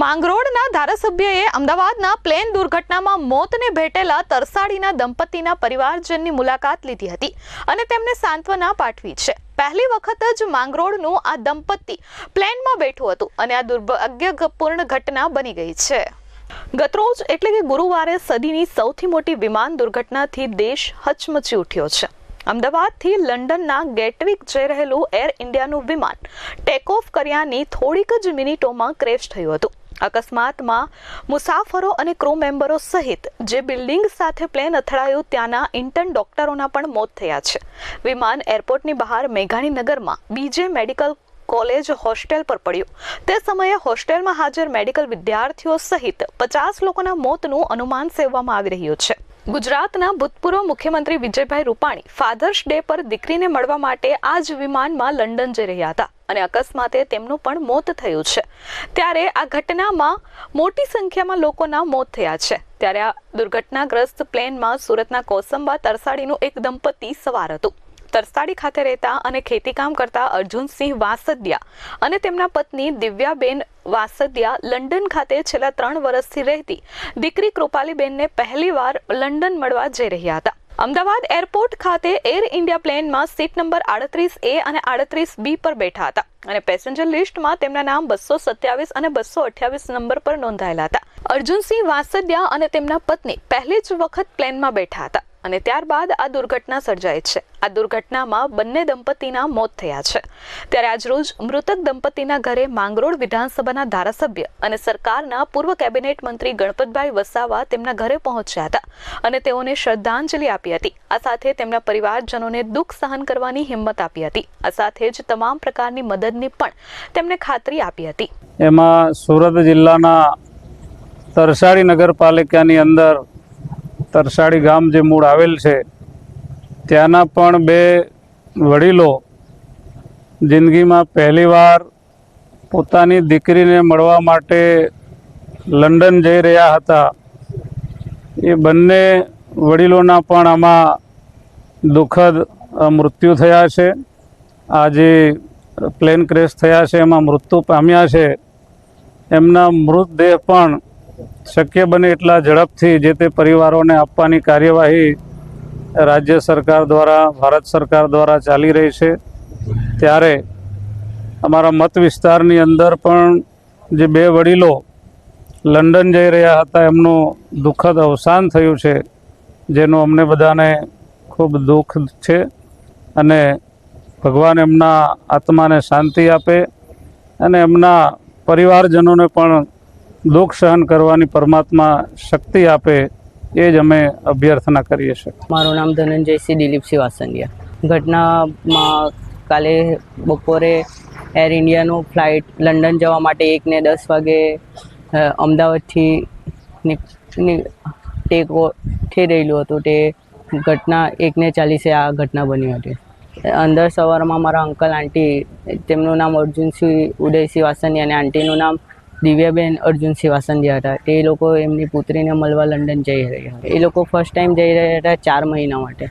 માંગરોળના ધારાસભ્યએ અમદાવાદના પ્લેન દુર્ઘટનામાં મોતને ભેટેલા તરસાડીના દંપતીના પરિવારજનની મુલાકાત લીધી હતી અને તેમને સાંત્વના પાઠવી છે. પહેલી વખત જ માંગરોળનું આ દંપતી પ્લેનમાં બેઠું હતું અને આ દુર્ભાગ્યપૂર્ણ ઘટના બની ગઈ છે. ગતરોજ એટલે કે ગુરુવારે સદીની સૌથી મોટી વિમાન દુર્ઘટનાથી દેશ હચમચી ઉઠ્યો છે. અમદાવાદથી લંડનના ગેટવિક જઈ રહેલું એર ઇન્ડિયાનું વિમાન ટેક ઓફ કર્યાની થોડીક જ મિનિટોમાં ક્રેશ થયું હતું. અકસ્માતમાં મુસાફરો અને ક્રૂ મેમ્બરો સહિત જે બિલ્ડિંગ સાથે પ્લેન અથડાયું ત્યાંના ઇન્ટર્ન ડોક્ટરોના પણ મોત થયા છે. વિમાન એરપોર્ટની બહાર મેઘાણીનગરમાં બીજે મેડિકલ કોલેજ હોસ્ટેલ પર પડ્યું. તે સમયે હોસ્ટેલમાં હાજર મેડિકલ વિદ્યાર્થીઓ સહિત પચાસ લોકોના મોતનું અનુમાન સેવવામાં આવી રહ્યું છે. ગુજરાતના ભૂતપૂર્વ મુખ્યમંત્રી વિજયભાઈ રૂપાણી ફાધર્સ ડે પર દીકરીને મળવા માટે આ જ વિમાનમાં લંડન જઈ રહ્યા હતા. અને અકસ્માતે તેમનું પણ મોત થયું છે. ત્યારે આ ઘટનામાં મોટી સંખ્યામાં લોકોના મોત થયા છે. ત્યારે આ દુર્ઘટનાગ્રસ્ત પ્લેનમાં સુરતના કોસંબા તરસાડીનું એક દંપતી સવાર હતું. તરસાડી ખાતે રહેતા અને ખેતીકામ કરતા અર્જુનસિંહ વાસદિયા અને તેમના પત્ની દિવ્યાબેન વાસદિયા લંડન ખાતે છેલ્લા ત્રણ વર્ષથી રહેતી દીકરી કૃપાલીબેનને પહેલીવાર લંડન મળવા જઈ રહ્યા હતા. અમદાવાદ એરપોર્ટ ખાતે એર ઇન્ડિયા પ્લેનમાં સીટ નંબર આડત્રીસ એ અને આડત્રીસ બી પર બેઠા હતા અને પેસેન્જર લિસ્ટમાં તેમના નામ બસો સત્યાવીસ અને બસો અઠ્યાવીસ નંબર પર નોંધાયેલા હતા. અર્જુનસિંહ વાસદિયા અને તેમના પત્ની પહેલી જ વખત પ્લેનમાં બેઠા હતા અને ત્યારબાદ આ દુર્ઘટના સર્જાઈ છે. આ દુર્ઘટનામાં બંને દંપતીના મોત થયા છે. ત્યારે આજરોજ મૃતક દંપતીના ઘરે માંગરોળ વિધાનસભાના ધારાસભ્ય અને સરકારના પૂર્વ કેબિનેટ મંત્રી ગણપતભાઈ વસાવા તેમના ઘરે પહોંચ્યા હતા અને તેઓને શ્રદ્ધાંજલિ આપી હતી. આ સાથે તેમના પરિવારજનોને દુઃખ સહન કરવાની હિંમત આપી હતી. આ સાથે જ તમામ પ્રકારની મદદની પણ તેમને ખાતરી આપી હતી. એમાં સુરત જિલ્લાના તરસાડી નગરપાલિકાની અંદર તરસાડી ગામ જે મૂળ આવેલ છે ત્યાંના પણ બે વડીલો જિંદગીમાં પહેલીવાર પોતાની દીકરીને મળવા માટે લંડન જઈ રહ્યા હતા. એ બંને વડીલોના પણ આમાં દુઃખદ મૃત્યુ થયા છે. આ જે પ્લેન ક્રેશ થયા છે, એમાં મૃત્યુ પામ્યા છે. એમના મૃતદેહ પણ શક્ય બને એટલા ઝડપથી જે તે પરિવારોને આપવાની કાર્યવાહી રાજ્ય સરકાર દ્વારા, ભારત સરકાર દ્વારા ચાલી રહી છે. ત્યારે અમારા મત વિસ્તારની અંદર પણ જે બે વડીલો લંડન જઈ રહ્યા હતા, એમનું દુઃખદ અવસાન થયું છે, જેનું અમને બધાને ખૂબ દુઃખ છે અને ભગવાન એમના આત્માને શાંતિ આપે અને એમના પરિવારજનોને પણ દુઃખ સહન કરવાની પરમાત્મા શક્તિ આપે એ જ અમે અભ્યર્થના કરીએ છીએ. મારું નામ ધનંજયસિંહ દિલીપસિંહ વાસંડિયા ઘટનામાં કાલે બપોરે એર ઇન્ડિયાનું ફ્લાઇટ લંડન જવા માટે એકને દસ વાગે અમદાવાદથી ટેક થઈ રહેલું હતું તે ઘટના એકને ચાલીસે આ ઘટના બની હતી. અંદર સવારમાં મારા અંકલ, આંટી, તેમનું નામ અર્જુનસિંહ, ઉદયસિંહ વાસંડિયા અને આંટીનું નામ દિવ્યાબેન, અર્જુન વાસંડિયા હતા. તે લોકો એમની પુત્રીને મળવા લંડન જઈ રહ્યા હતા. એ લોકો ફર્સ્ટ ટાઈમ જઈ રહ્યા હતા ચાર મહિના માટે.